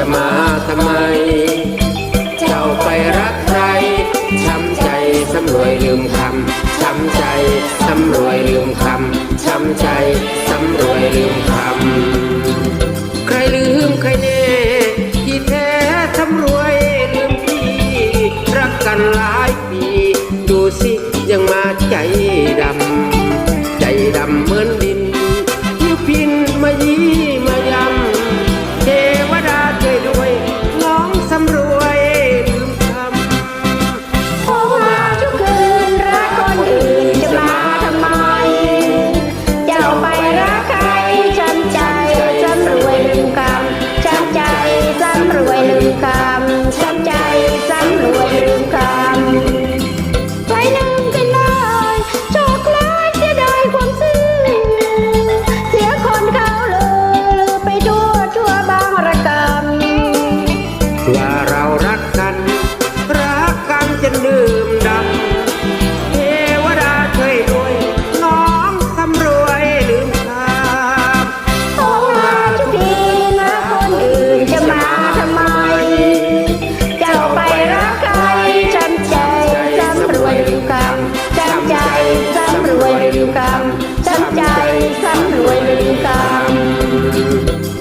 จะมาทำไม เจ้าไปรักใครช้ำใจสำรวยลืมคำช้ำใจสำรวยลืมคำช้ำใจสำรวยลืมคำใครลืมใครแน่ที่แท้สำรวยลืมพี่รักกันหลายปี ดูสิยังมาใจดำ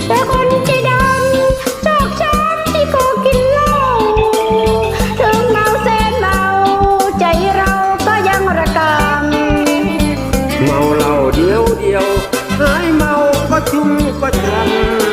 แต่คนใจดำชอกช้ำที่โกกินเหล้าถึงเมาแสนเมาใจเราก็ยังระกำเมาเหล้าเดียวเดียวหายเมาก็ชุ่มก็ช้ำ